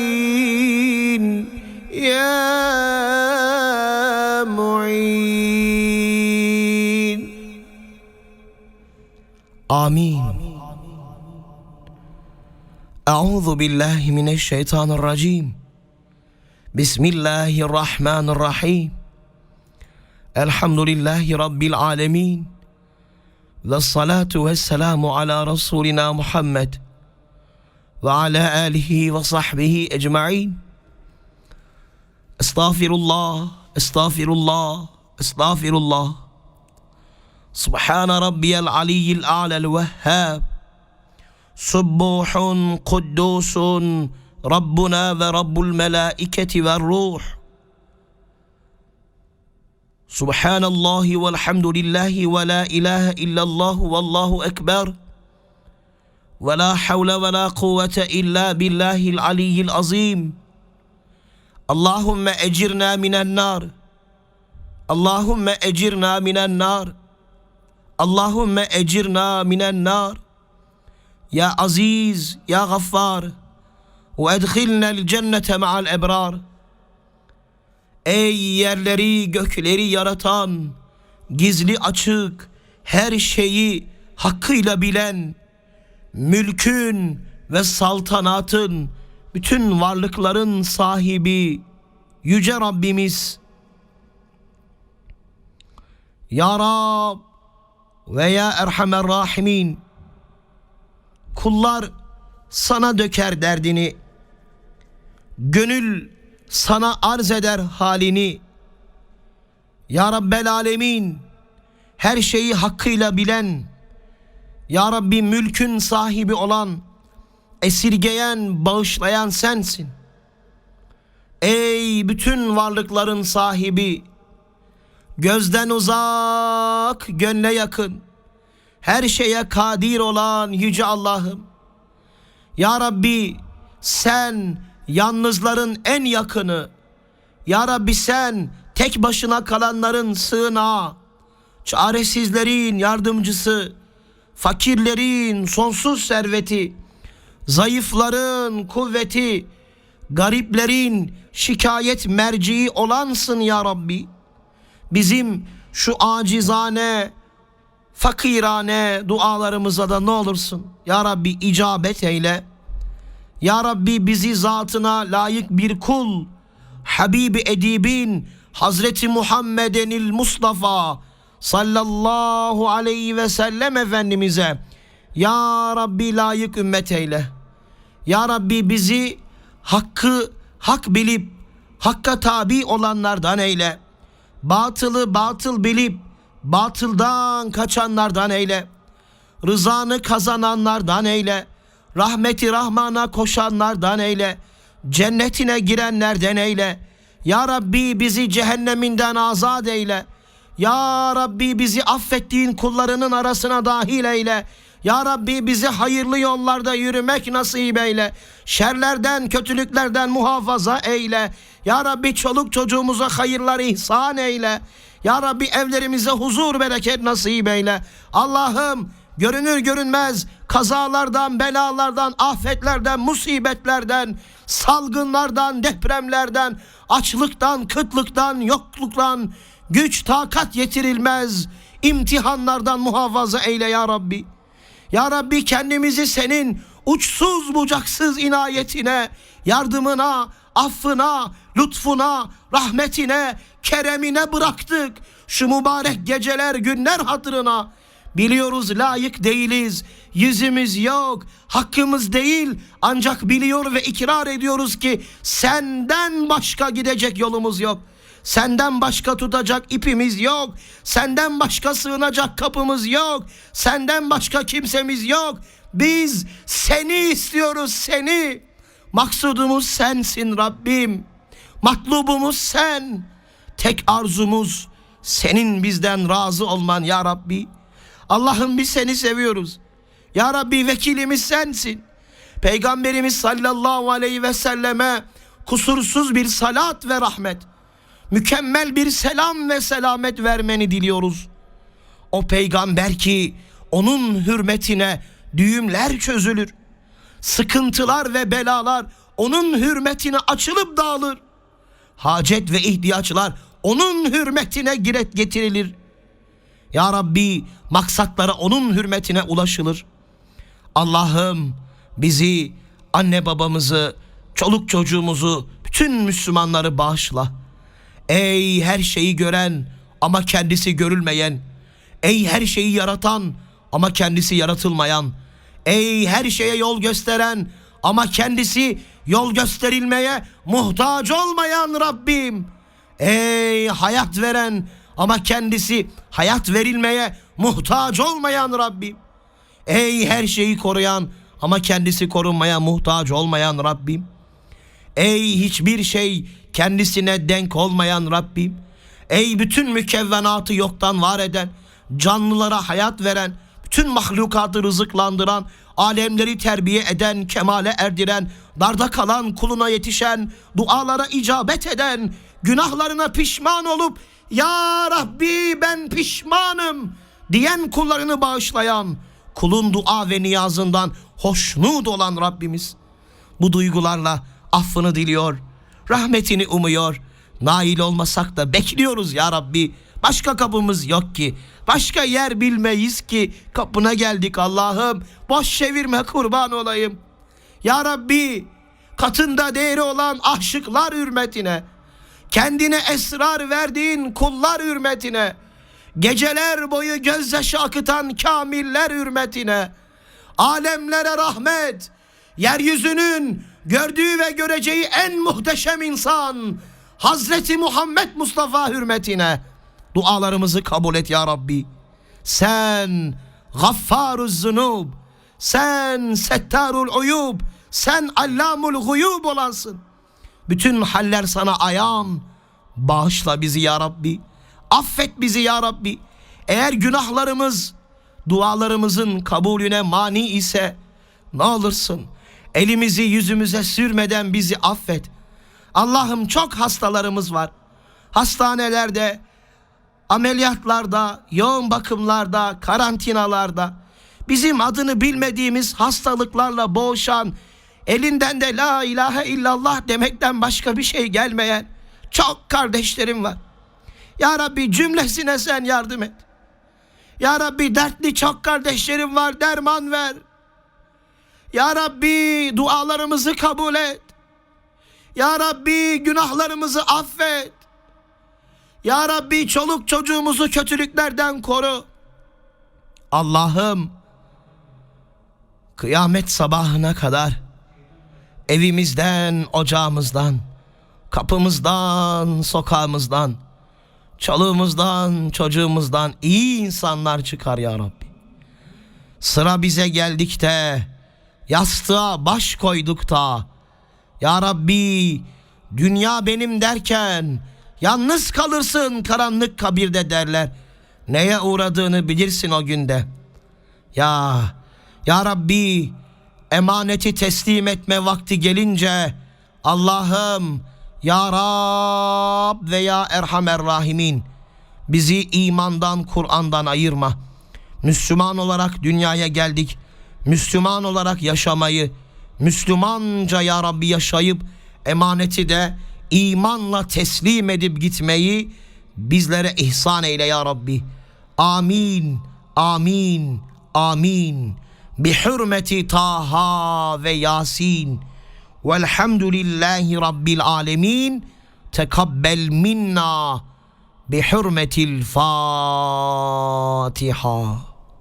آمين يا معين آمين أعوذ بالله من الشيطان الرجيم بسم الله الرحمن الرحيم الحمد لله رب العالمين والصلاة والسلام على رسولنا محمد وعلى آله وصحبه أجمعين. أستغفر الله أستغفر الله أستغفر الله. سبحان ربي العلي الأعلى الوهاب. سبوح قدوس ربنا ورب الملائكة والروح. سبحان الله والحمد لله ولا إله إلا الله والله أكبر. ve la havle ve la kuvvete illa billahil aliyyil azim. Allahumme ecirna minen nar. Allahumme ecirna minen nar. Allahumme ecirna minen nar. Ya aziz, ya gaffar. Ve edhilnel cennete ma'al ebrar. Ey yerleri, gökleri yaratan, gizli açık, her şeyi hakkıyla bilen, mülkün ve saltanatın, bütün varlıkların sahibi yüce Rabbimiz. Ya Rab ve ya Erhamer Rahimin. Kullar sana döker derdini. Gönül sana arz eder halini. Ya Rabbel Alemin her şeyi hakkıyla bilen, Ya Rabbi mülkün sahibi olan, esirgeyen, bağışlayan sensin. Ey bütün varlıkların sahibi, gözden uzak, gönle yakın, her şeye kadir olan Yüce Allah'ım. Ya Rabbi sen yalnızların en yakını. Ya Rabbi sen tek başına kalanların sığınağı, çaresizlerin yardımcısı, fakirlerin sonsuz serveti, zayıfların kuvveti, gariplerin şikayet merciği olansın ya Rabbi. Bizim şu acizane, fakirane dualarımıza da ne olursun ya Rabbi icabet eyle. Ya Rabbi bizi zatına layık bir kul, Habibi Edibin, Hazreti Muhammedenil Mustafa sallallahu aleyhi ve sellem Efendimiz'e Ya Rabbi layık ümmet eyle. Ya Rabbi bizi hakkı hak bilip hakka tabi olanlardan eyle. Batılı batıl bilip batıldan kaçanlardan eyle. Rızanı kazananlardan eyle rahmeti rahmana koşanlardan eyle. Cennetine girenlerden eyle. Ya Rabbi bizi cehenneminden azat eyle. Ya Rabbi bizi affettiğin kullarının arasına dahil eyle. Ya Rabbi bizi hayırlı yollarda yürümek nasip eyle. Şerlerden, kötülüklerden muhafaza eyle. Ya Rabbi çoluk çocuğumuza hayırlar ihsan eyle. Ya Rabbi evlerimize huzur bereket nasip eyle. Allah'ım görünür görünmez kazalardan, belalardan, afetlerden, musibetlerden, salgınlardan, depremlerden, açlıktan, kıtlıktan, yokluktan, güç, takat yetirilmez imtihanlardan muhafaza eyle ya Rabbi. Ya Rabbi kendimizi senin uçsuz bucaksız inayetine, yardımına, affına, lütfuna, rahmetine, keremine bıraktık. Şu mübarek geceler, günler hatırına. Biliyoruz layık değiliz. Yüzümüz yok. Hakkımız değil. Ancak biliyor ve ikrar ediyoruz ki senden başka gidecek yolumuz yok. Senden başka tutacak ipimiz yok. Senden başka sığınacak kapımız yok. Senden başka kimsemiz yok. Biz seni istiyoruz seni. Maksudumuz sensin Rabbim. Matlubumuz sen. Tek arzumuz senin bizden razı olman ya Rabbi. Allah'ım biz seni seviyoruz. Ya Rabbi vekilimiz sensin. Peygamberimiz sallallahu aleyhi ve selleme kusursuz bir salat ve rahmet, mükemmel bir selam ve selamet vermeni diliyoruz. O peygamber ki onun hürmetine düğümler çözülür. Sıkıntılar ve belalar onun hürmetine açılıp dağılır. Hacet ve ihtiyaçlar onun hürmetine giret getirilir. Ya Rabbi maksatlara onun hürmetine ulaşılır. Allah'ım bizi, anne babamızı, çoluk çocuğumuzu, bütün Müslümanları bağışla. Ey her şeyi gören ama kendisi görülmeyen, ey her şeyi yaratan ama kendisi yaratılmayan, ey her şeye yol gösteren ama kendisi yol gösterilmeye muhtaç olmayan Rabbim. Ey hayat veren ama kendisi hayat verilmeye muhtaç olmayan Rabbim. Ey her şeyi koruyan ama kendisi korunmaya muhtaç olmayan Rabbim. Ey hiçbir şey kendisine denk olmayan Rabbim. Ey bütün mükevvenatı yoktan var eden, canlılara hayat veren, bütün mahlukatı rızıklandıran, alemleri terbiye eden, kemale erdiren, darda kalan kuluna yetişen, dualara icabet eden, günahlarına pişman olup ya Rabbi ben pişmanım diyen kullarını bağışlayan, kulun dua ve niyazından hoşnut olan Rabbimiz. Bu duygularla affını diliyor, rahmetini umuyor. Nail olmasak da bekliyoruz ya Rabbi. Başka kapımız yok ki. Başka yer bilmeyiz ki. Kapına geldik Allah'ım. Boş çevirme kurban olayım. Ya Rabbi katında değeri olan aşıklar hürmetine, kendine esrar verdiğin kullar hürmetine, geceler boyu gözyaşı akıtan kamiller hürmetine, alemlere rahmet, yeryüzünün gördüğü ve göreceği en muhteşem insan, Hazreti Muhammed Mustafa hürmetine dualarımızı kabul et ya Rabbi. Sen gaffaruz zunub, sen settarul uyub, sen allamul guyub olansın. Bütün haller sana ayağım. Bağışla bizi ya Rabbi. Affet bizi ya Rabbi. Eğer günahlarımız dualarımızın kabulüne mani ise ne olursun elimizi yüzümüze sürmeden bizi affet. Allah'ım çok hastalarımız var. Hastanelerde, ameliyatlarda, yoğun bakımlarda, karantinalarda bizim adını bilmediğimiz hastalıklarla boğuşan, elinden de la ilahe illallah demekten başka bir şey gelmeyen çok kardeşlerim var. Ya Rabbi cümlesine sen yardım et. Ya Rabbi dertli çok kardeşlerim var derman ver. Ya Rabbi dualarımızı kabul et. Ya Rabbi günahlarımızı affet. Ya Rabbi çoluk çocuğumuzu kötülüklerden koru. Allah'ım kıyamet sabahına kadar evimizden, ocağımızdan, kapımızdan, sokağımızdan, çoluğumuzdan, çocuğumuzdan iyi insanlar çıkar ya Rabbi. Sıra bize geldikte, yastığa baş koyduk da, ya Rabbi dünya benim derken yalnız kalırsın karanlık kabirde derler. Neye uğradığını bilirsin o günde. Ya, Ya Rabbi emaneti teslim etme vakti gelince Allah'ım Ya Rab ve Ya Erhamer Rahimin bizi imandan Kur'an'dan ayırma. Müslüman olarak dünyaya geldik. Müslüman olarak yaşamayı, Müslümanca ya Rabbi yaşayıp emaneti de imanla teslim edip gitmeyi bizlere ihsan eyle ya Rabbi. Amin, amin, amin. Bi hürmeti Taha ve Yasin Velhamdülillahi Rabbil alemin. Tekabbel minna. Bihurmetil Fatiha.